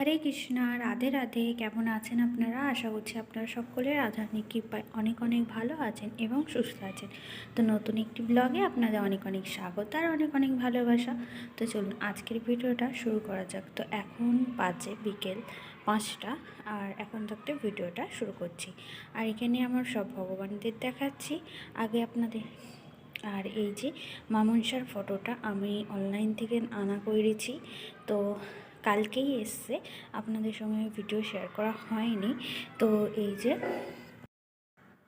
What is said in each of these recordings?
হরে কৃষ্ণা, রাধে রাধে। কেমন আছেন আপনারা? আশা করছি আপনারা সকলের আধ্যাত্মিক কৃপায় অনেক অনেক ভালো আছেন এবং সুস্থ আছেন। তো নতুন একটি ব্লগে আপনাদের অনেক অনেক স্বাগত আর অনেক অনেক ভালোবাসা। তো চলুন আজকের ভিডিওটা শুরু করা যাক। তো এখন বাজে বিকেল পাঁচটা আর এখন থাকতে ভিডিওটা শুরু করছি। আর এখানে আমার সব ভগবানদের দেখাচ্ছি। আগে আপনাদের আর এই যে মামনসার ফটোটা আমি অনলাইন থেকে আনা করেছি। তো কালকেই এসছে। আপনাদের সঙ্গে ভিডিও শেয়ার করা হয়নি। তো এই যে,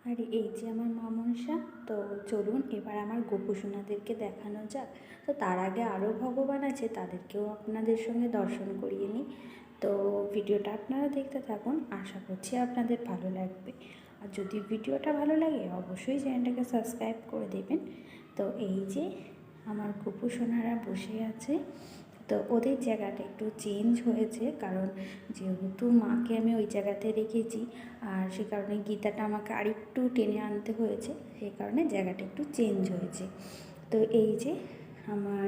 আর এই যে আমার মামনসা, তো চলুন এবার আমার গোপুসোনাদেরকে দেখানো যাক। তো তার আগে আরও ভগবান আছে, তাদেরকেও আপনাদের সঙ্গে দর্শন করিয়ে নিই। তো ভিডিওটা আপনারা দেখতে থাকুন, আশা করছি আপনাদের ভালো লাগবে। আর যদি ভিডিওটা ভালো লাগে, অবশ্যই চ্যানেলটাকে সাবস্ক্রাইব করে দেবেন। তো এই যে, আমার গোপুসোনারা বসে আছে। তো ওদের জায়গাটা একটু চেঞ্জ হয়েছে, কারণ যেহেতু মাকে আমি ওই জায়গাতে রেখেছি, আর সে কারণে গীতাটা আমাকে আরেকটু টেনে আনতে হয়েছে সেই কারণে জায়গাটা একটু চেঞ্জ হয়েছে। তো এই যে আমার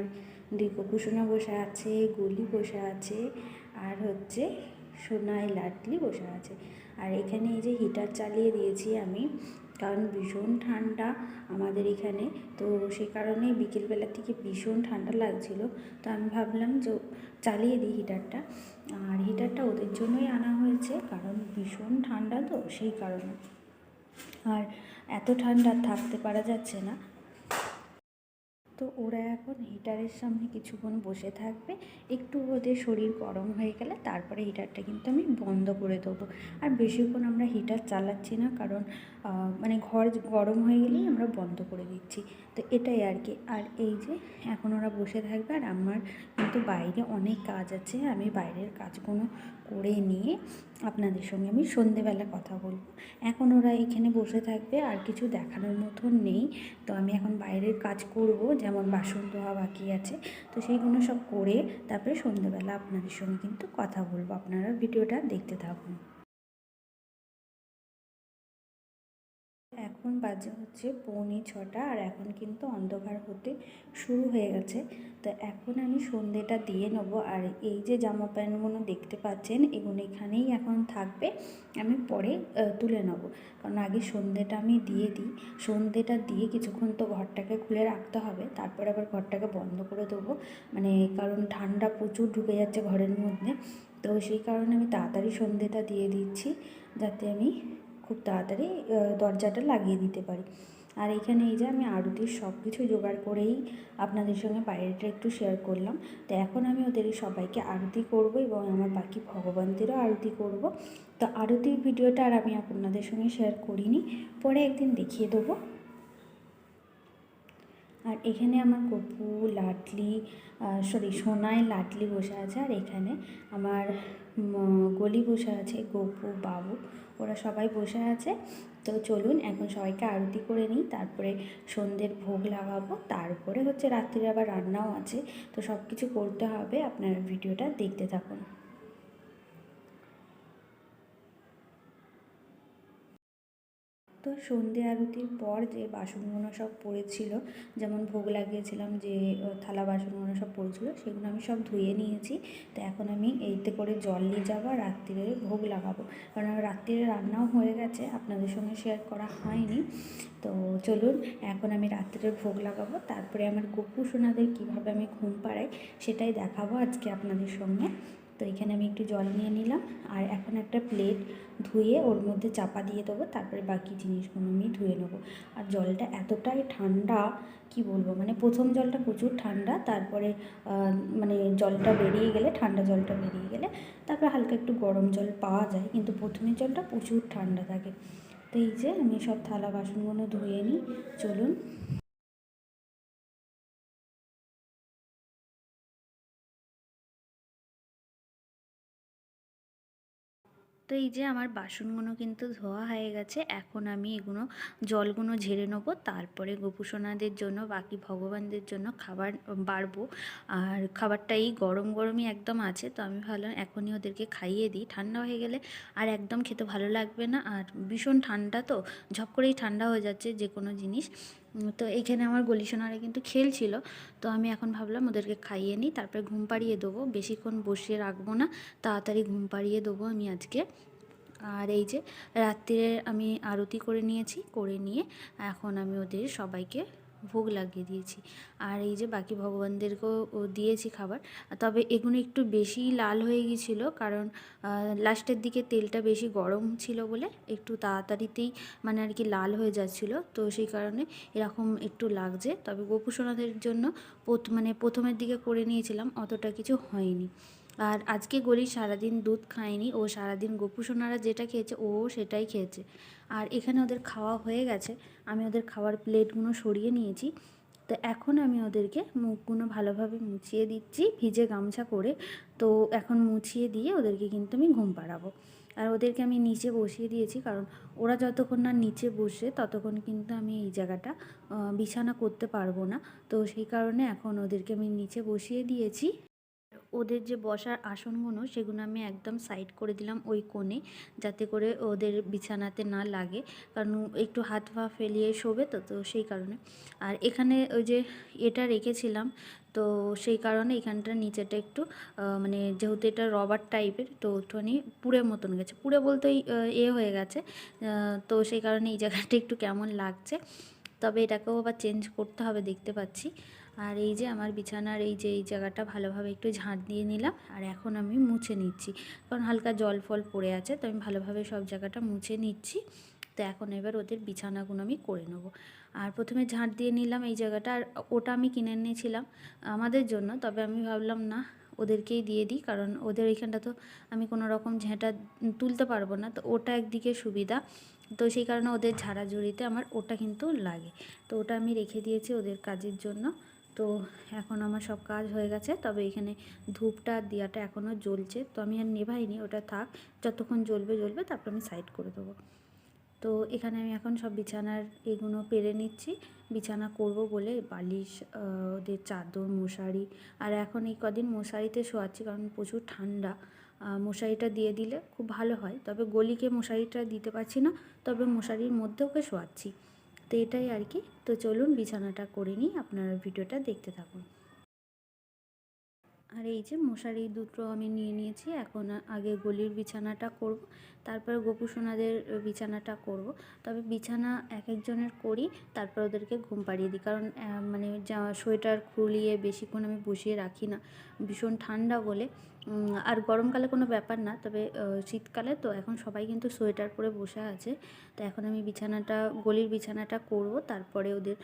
দুই গোপুসোনা বসে আছে, গুলি বসে আছে, আর হচ্ছে সোনায় লাটলি বসে আছে। আর এখানে এই যে হিটার চালিয়ে দিয়েছি আমি কারণ ভীষণ ঠান্ডা আমাদের এখানে। তো সে কারণেই বিকেলবেলার থেকে ভীষণ ঠান্ডা লাগছিল। তো আমি ভাবলাম যে চালিয়ে দিই হিটারটা আর হিটারটা ওদের জন্যই আনা হয়েছে, কারণ ভীষণ ঠান্ডা তো সেই কারণে। আর এত ঠান্ডা থাকতে পারা যাচ্ছে না। তো ওরা এখন হিটারের সামনে কিছুক্ষণ বসে থাকবে। একটু ওদের শরীর গরম হয়ে গেলে তারপরে হিটারটা কিন্তু আমি বন্ধ করে দেবো। আর বেশিক্ষণ আমরা হিটার চালাচ্ছি না কারণ মানে ঘর গরম হয়ে গেলেই আমরা বন্ধ করে দিচ্ছি। তো এটাই আর কি। আর এই যে এখন ওরা বসে থাকবে আর আমার কিন্তু বাইরে অনেক কাজ আছে। আমি বাইরের কাজগুলো করে নিয়ে আপনাদের সঙ্গে আমি সন্ধেবেলা কথা বলব। এখন ওরা এখানে বসে থাকবে, আর কিছু দেখানোর মতন নেই। তো আমি এখন বাইরের কাজ করব, যেমন বাসন ধোয়া বাকি আছে। তো সেইগুলো সব করে তারপরে সন্ধেবেলা আপনাদের সঙ্গে কিন্তু কথা বলব। আপনারা ভিডিওটা দেখতে থাকুন। এখন বাজে হচ্ছে পৌনে ছটা আর এখন কিন্তু অন্ধকার হতে শুরু হয়ে গেছে। তো এখন আমি সন্ধেটা দিয়ে নেব আর এই যে জামা প্যান্টগুলো দেখতে পাচ্ছেন, এগুলো এখানেই এখন থাকবে। আমি পরে তুলে নেব। কারণ আগে সন্ধেটা আমি দিয়ে দিই। সন্ধেটা দিয়ে কিছুক্ষণ তো ঘরটাকে খুলে রাখতে হবে। তারপরে আবার ঘরটাকে বন্ধ করে দেবো। মানে কারণ ঠান্ডা প্রচুর ঢুকে যাচ্ছে ঘরের মধ্যে। তো সেই কারণে আমি তাড়াতাড়ি সন্ধেটা দিয়ে দিচ্ছি, যাতে আমি খুব তাড়াতাড়ি দরজাটা লাগিয়ে দিতে পারি। আর এখানে এই যে আমি আরতির সব কিছু জোগাড় করেই আপনাদের সঙ্গে বাইরেটা একটু শেয়ার করলাম। তো এখন আমি ওদের সবাইকে আরতি করব এবং আমার বাকি ভগবানদেরও আরতি করব। তো আরতির ভিডিওটা আর আমি আপনাদের সঙ্গে শেয়ার করিনি। পরে একদিন দেখিয়ে দেবো। আর এখানে আমার কপু, লাটলি সরি সোনায় লাটলি বসে আছে আর এখানে আমার গলি বসে আছে, গপু, বাবু, ওরা সবাই বসে আছে। তো চলুন এখন সবাইকে আরতি করে নিই, তারপরে সন্ধ্যের ভোগ লাগাবো, তারপরে হচ্ছে রাত্রিরে আবার রান্নাও আছে। তো সব কিছু করতে হবে, আপনারা ভিডিওটা দেখতে থাকুন। তো সন্ধে আরতির পর যে বাসনগুলো সব পড়েছিল, যেমন ভোগ লাগিয়েছিলাম যে থালা বাসনগুলো সব পড়েছিল, সেগুলো আমি সব ধুয়ে নিয়েছি। তো এখন আমি এইতে করে জল নিয়ে যাব রাত্রিরে ভোগ লাগাবো। কারণ আমার রাত্রিরে রান্নাও হয়ে গেছে, আপনাদের সঙ্গে শেয়ার করা হয়নি। তো চলুন, এখন আমি রাত্রিরে ভোগ লাগাবো। তারপরে আমার গোপু সোনাদের কীভাবে আমি ঘুম পাড়াই, সেটাই দেখাবো আজকে আপনাদের সঙ্গে। তো এখানে আমি একটু জল নিয়ে নিলাম আর এখন একটা প্লেট ধুয়ে ওর মধ্যে চাপা দিয়ে দেবো, তারপরে বাকি জিনিসগুলো আমি ধুয়ে নেব। আর জলটা এতটাই ঠান্ডা, কি বলব মানে প্রথম জলটা প্রচুর ঠান্ডা, তারপরে মানে জলটা বেরিয়ে গেলে, ঠান্ডা জলটা বেরিয়ে গেলে, তারপরে হালকা একটু গরম জল পাওয়া যায়, কিন্তু প্রথমের জলটা প্রচুর ঠান্ডা থাকে। তো এই যে আমি সব থালা বাসনগুলো ধুয়ে নিই, চলুন। তো এই যে আমার বাসনগুলো কিন্তু ধোয়া হয়ে গেছে, এখন আমি এগুলো, জলগুলো ঝেড়ে নেব, তারপরে গোপুসোনাদের জন্য, বাকি ভগবানদের জন্য খাবার বাড়বো। আর খাবারটা এই গরম গরমই একদম আছে, তো আমি ভালো এখনই ওদেরকে খাইয়ে দিই। ঠান্ডা হয়ে গেলে আর একদম খেতে ভালো লাগবে না, আর ভীষণ ঠান্ডা তো, ঝপ করেই ঠান্ডা হয়ে যাচ্ছে যে কোনো জিনিস। তো এখানে আমার গলি সোনারা কিন্তু খেলছিল, তো আমি এখন ভাবলাম ওদেরকে খাইয়ে নিই, তারপরে ঘুম পাড়িয়ে দেবো। বেশিক্ষণ বসিয়ে রাখব না, তাড়াতাড়ি ঘুম পাড়িয়ে দেবো আমি আজকে। আর এই যে রাত্রিরে আমি আরতি করে নিয়েছি, করে নিয়ে এখন আমি ওদের সবাইকে ভোগ লাগিয়ে দিয়েছি। আর এই যে বাকি ভগবানদেরকেও দিয়েছি খাবার, তবে এগুলো একটু বেশি লাল হয়ে গিয়েছিল কারণ লাস্টের দিকে তেলটা বেশি গরম ছিল বলে একটু তাড়াতাড়িতেই মানে আর কি লাল হয়ে যাচ্ছিল। তো সেই কারণে এরকম একটু লাগছে, তবে গোপুসোনাদের জন্য মানে প্রথমের দিকে করে নিয়েছিলাম, অতটা কিছু হয়নি। আর আজকে গলি সারাদিন দুধ খায়নি, ও সারাদিন গোপুসোনারা যেটা খেয়েছে, ও সেটাই খেয়েছে। আর এখানে ওদের খাওয়া হয়ে গেছে, আমি ওদের খাওয়ার প্লেটগুলো সরিয়ে নিয়েছি। তো এখন আমি ওদেরকে মুখগুলো ভালোভাবে মুছিয়ে দিচ্ছি, ভিজে গামছা করে। তো এখন মুছিয়ে দিয়ে ওদেরকে কিন্তু আমি ঘুম পাড়াবো। আর ওদেরকে আমি নিচে বসিয়ে দিয়েছি, কারণ ওরা যতক্ষণ না নিচে বসে, ততক্ষণ কিন্তু আমি এই জায়গাটা বিছানা করতে পারব না। তো সেই কারণে এখন ওদেরকে আমি নিচে বসিয়ে দিয়েছি। ওদের যে বসার আসনগুলো, সেগুলো আমি একদম সাইড করে দিলাম ওই কোণে, যাতে করে ওদের বিছানাতে না লাগে। কারণ একটু হাত পা ফেলিয়ে শোবে তো তো সেই কারণে। আর এখানে ওই যে এটা রেখেছিলাম, তো সেই কারণে এখানটা নিচেটা একটু মানে যেহেতু এটা রবার টাইপের তো একটুখানি পুড়ে মতন গেছে। পুড়ে বলতে এ হয়ে গেছে। তো সেই কারণে এই জায়গাটা একটু কেমন লাগছে। তবে এটাকেও আবার চেঞ্জ করতে হবে, দেখতে পাচ্ছি। আর এই যে আমার বিছানার এই যে এই জায়গাটা ভালোভাবে একটু ঝাঁট দিয়ে নিলাম, আর এখন আমি মুছে নিচ্ছি। কারণ হালকা জল ফল পড়ে আছে, তো আমি ভালোভাবে সব জায়গাটা মুছে নিচ্ছি। তো এখন এবার ওদের বিছানাগুলো আমি করে নেব। আর প্রথমে ঝাঁট দিয়ে নিলাম এই জায়গাটা, আর ওটা আমি কিনে এনেছিলাম আমাদের জন্য, তবে আমি ভাবলাম না, ওদেরকেই দিয়ে দিই, কারণ ওদের এইখানটা তো আমি কোনো রকম ঝেঁটা তুলতে পারব না, তো ওটা একদিকে সুবিধা। তো সেই কারণে ওদের ঝাড়াঝুড়িতে আমার ওটা কিন্তু লাগে। তো ওটা আমি রেখে দিয়েছি ওদের কাজের জন্য। তো এখন আমার সব কাজ হয়ে গেছে, তবে এখানে ধূপটা দিয়াটা এখনও জ্বলছে, তো আমি আর নেভাইনি, ওটা থাক, যতক্ষণ জ্বলবে জ্বলবে, তারপর আমি সাইড করে দেবো। তো এখানে আমি এখন সব বিছানার এগুলো পেরে নিচ্ছি, বিছানা করব বলে বালিশ ওদের চাদর, মশারি, আর এখন এই কদিন মশারিতে শোয়াচ্ছি, কারণ প্রচুর ঠান্ডা মশারিটা দিয়ে দিলে খুব ভালো হয়, তবে গলিকে মশারিটা দিতে পারছি না, তবে মশারির মধ্যে ওকে শোয়াচ্ছি। তো এটাই আর কি। তো চলুন বিছানাটা করে নিই, আপনারা ভিডিওটা দেখতে থাকুন। আর এই যে মশারি দুটো আমি নিয়ে নিয়েছি, এখন আগে গলির বিছানাটা করব, তারপর গোপুসোনাদের বিছানাটা করব। তবে বিছানা এক একজনের করি, তারপর ওদেরকে ঘুম পাড়িয়ে দিই। কারণ মানে যা সোয়েটার খুলিয়ে বেশিক্ষণ আমি বসিয়ে রাখি না। ভীষণ ঠান্ডা বলে। আর গরমকালে কোনো ব্যাপার না, তবে শীতকালে তো এখন সবাই কিন্তু সোয়েটার পরে বসে আছে। তো এখন আমি বিছানাটা, গলির বিছানাটা করব, তারপরে ওদের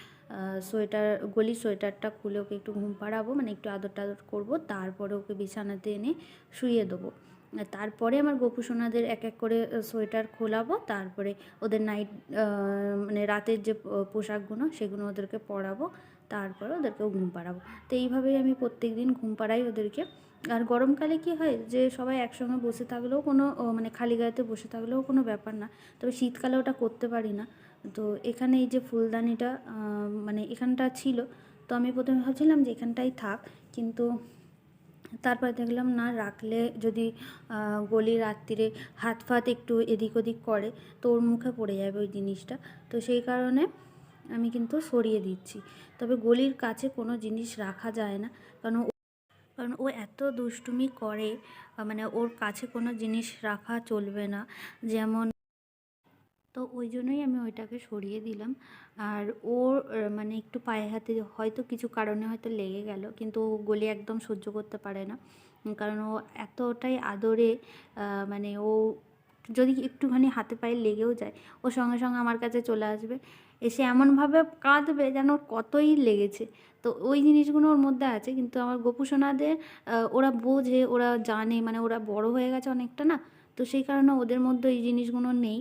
সোয়েটার, গলির সোয়েটারটা খুলে ওকে একটু ঘুম পাড়াবো মানে একটু আদর টাদর করব, তারপরে ওকে বিছানাতে এনে শুইয়ে দেবো। তারপরে আমার গোপু সোনাদের এক এক করে সোয়েটার খোলাবো, তারপরে ওদের নাইট মানে রাতের যে পোশাকগুলো, সেগুলো ওদেরকে পরাবো, তারপরে ওদেরকেও ঘুম পাড়াবো। তো এইভাবেই আমি প্রত্যেক দিন ঘুম পাড়াই ওদেরকে। আর গরমকালে কি হয় যে সবাই একসঙ্গে বসে থাকলেও কোনো মানে খালি গায়েতে বসে থাকলেও কোনো ব্যাপার না। তবে শীতকালে ওটা করতে পারি না। তো এখানে এই যে ফুলদানিটা মানে এখানটা ছিল। তো আমি প্রথমে ভাবছিলাম যে এখানটাই থাক। কিন্তু তারপর দেখলাম না, রাখলে যদি গলি রাত্রিরে হাত ফাত একটু এদিক ওদিক করে, তো ওর মুখে পড়ে যাবে ওই জিনিসটা। তো সেই কারণে আমি কিন্তু সরিয়ে দিচ্ছি। তবে গলির কাছে কোনো জিনিস রাখা যায় না। কারণ কারণ ও এত দুষ্টুমি করে মানে ওর কাছে কোনো জিনিস রাখা চলবে না। যেমন তো ওই জন্যই আমি ওইটাকে সরিয়ে দিলাম। আর ওর মানে একটু পায়ে হাতে হয়তো কিছু কারণে হয়তো লেগে গেল, কিন্তু ও গলি একদম সহ্য করতে পারে না। কারণ ও এতটাই আদরে মানে ও যদি একটুখানি হাতে পায়ে লেগেও যায়, ও সঙ্গে সঙ্গে আমার কাছে চলে আসবে। এসে এমনভাবে কাঁদবে যেন ওর কতই লেগেছে। তো ওই জিনিসগুলো ওর মধ্যে আছে, কিন্তু আমার গোপুসোনাদের ওরা বোঝে, ওরা জানে মানে ওরা বড় হয়ে গেছে অনেকটা না? তো সেই কারণে ওদের মধ্যে এই জিনিসগুলো নেই।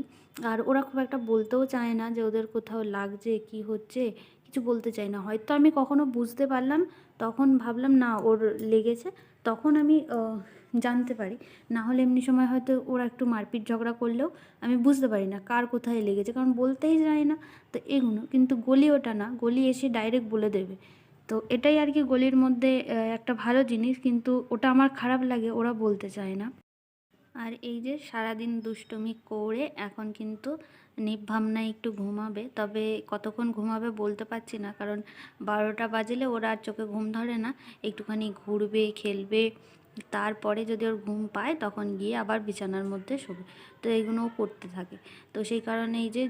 আর ওরা খুব একটা বলতেও চায় না যে ওদের কোথাও লাগছে, কি হচ্ছে, কিছু বলতে চায় না। হয়তো আমি কখনো বুঝতে পারলাম, তখন ভাবলাম না ওর লেগেছে। তখন আমি জানতে পারি। না হলে এমনি সময় হয়তো ওরা একটু মারপিট ঝগড়া করলেও আমি বুঝতে পারি না কার কোথায় লেগেছে, কারণ বলতেই যায় না। তো এগুলো কিন্তু গলি ওটা না, গলি এসে ডাইরেক্ট বলে দেবে। তো এটাই আর কি গলির মধ্যে একটা ভালো জিনিস, কিন্তু ওটা আমার খারাপ লাগে, ওরা বলতে চায় না। আর এই যে সারাদিন দুষ্টুমি করে এখন কিন্তু নির্ভাবনায় একটু ঘুমাবে, তবে কতক্ষণ ঘুমাবে বলতে পারছি না, কারণ বারোটা বাজলে ওরা আর চোখে ঘুম ধরে না, একটুখানি ঘুরবে, খেলবে তারপরে যদি ওর ঘুম পায়, তখন গিয়ে আবার বিছানার মধ্যে শোবে। তো এইগুলোও করতে থাকে। তো সেই কারণে এই যে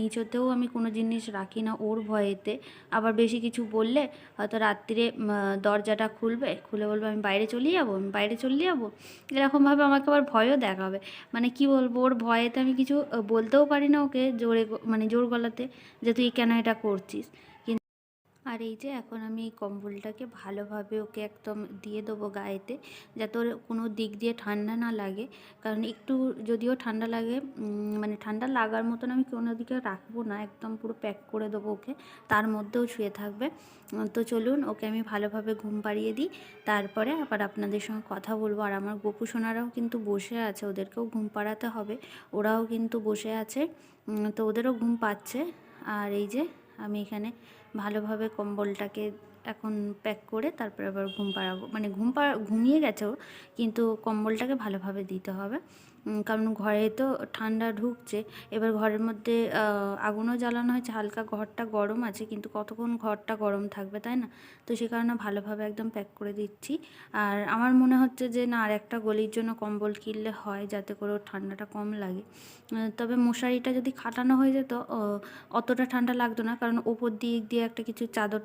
নিচতেও আমি কোনো জিনিস রাখি না ওর ভয়েতে। আবার বেশি কিছু বললে, হয়তো রাত্রিরে দরজাটা খুলবে, খুলে বলবে, আমি বাইরে চলে যাব, আমি বাইরে চলে যাব। এরকমভাবে আমাকে আবার ভয়ও দেখাবে। মানে কি বলব, ওর ভয়েতে আমি কিছু বলতেও পারি না ওকে জোরে মানে জোর গলাতে যে, তুই কেন এটা করছিস? আর এই যে এখন আমি এই কম্বলটাকে ভালোভাবে ওকে একদম দিয়ে দেবো গায়েতে, যাতে ওর কোনো দিক দিয়ে ঠান্ডা না লাগে। কারণ একটু যদিও ঠান্ডা লাগে মানে ঠান্ডা লাগার মতন আমি কোনো দিকে রাখব না, একদম পুরো প্যাক করে দেবো ওকে, তার মধ্যেও শুয়ে থাকবে। তো চলুন ওকে আমি ভালোভাবে ঘুম পাড়িয়ে দিই, তারপরে আবার আপনাদের সঙ্গে কথা বলব। আর আমার গোপু সোনারাও কিন্তু বসে আছে, ওদেরকেও ঘুম পাড়াতে হবে, ওরাও কিন্তু বসে আছে তো ওদেরও ঘুম পাচ্ছে। আর এই যে আমি এখানে ভালোভাবে কম্বলটাকে এখন প্যাক করে তারপরে আবার ঘুম পাড়াবো। মানে ঘুম পাড়া ঘুমিয়ে গেছেও কিন্তু কম্বলটাকে ভালোভাবে দিতে হবে। কারণ ঘরে তো ঠান্ডা ঢুকছে। এবার ঘরের মধ্যে আগুনও জ্বালানো হয়েছে, হালকা ঘরটা গরম আছে, কিন্তু কতক্ষণ ঘরটা গরম থাকবে, তাই না? তো সে কারণে ভালোভাবে একদম প্যাক করে দিচ্ছি। আর আমার মনে হচ্ছে যে, না, আর একটা গলির জন্য কম্বল কিনলে হয়, যাতে করে ওর ঠান্ডাটা কম লাগে। তবে মশারিটা যদি খাটানো হয়ে যেত অতটা ঠান্ডা লাগতো না, কারণ ওপর দিক দিয়ে একটা কিছু চাদর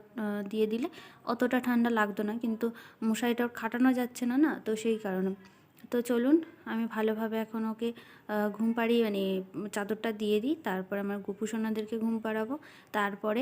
দিয়ে দিলে অতটা ঠান্ডা লাগতো না, কিন্তু মশারিটা খাটানো যাচ্ছে না না? তো সেই কারণে। তো চলুন, আমি ভালোভাবে এখন ওকে ঘুম পাড়িয়ে মানে চাদরটা দিয়ে দিই, তারপর আমার গোপুসোনাদেরকে ঘুম পাড়াবো, তারপরে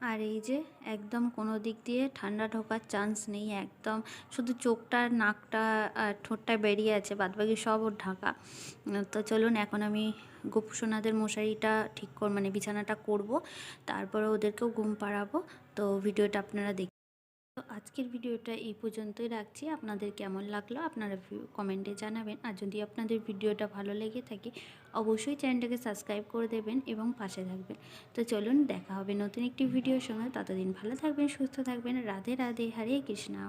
আর এই যে একদম কোনো দিক দিয়ে ঠান্ডা ঢোকার চান্স নেই, একদম শুধু চোখটা, নাকটা আর ঠোঁটটা বেরিয়ে আছে, বাদবাকি সব ওর ঢাকা। তো চলুন এখন আমি গোপসোনাদের মশারিটা ঠিক কর মানে বিছানাটা করব, তারপরে ওদেরকেও ঘুম পাড়াবো। তো ভিডিওটা আপনারা দেখ তো আজকের ভিডিওটা এই পর্যন্তই রাখছি। আপনাদের কেমন লাগল আপনারা কমেন্টে জানাবেন। আর যদি আপনাদের ভিডিওটা ভালো লেগে থাকে, অবশ্যই চ্যানেলটাকে সাবস্ক্রাইব করে দেবেন এবং পাশে থাকবেন। তো চলুন, দেখা হবে নতুন একটি ভিডিওর সঙ্গে। ততদিন ভালো থাকবেন, সুস্থ থাকবেন। রাধে রাধে, হরে কৃষ্ণা।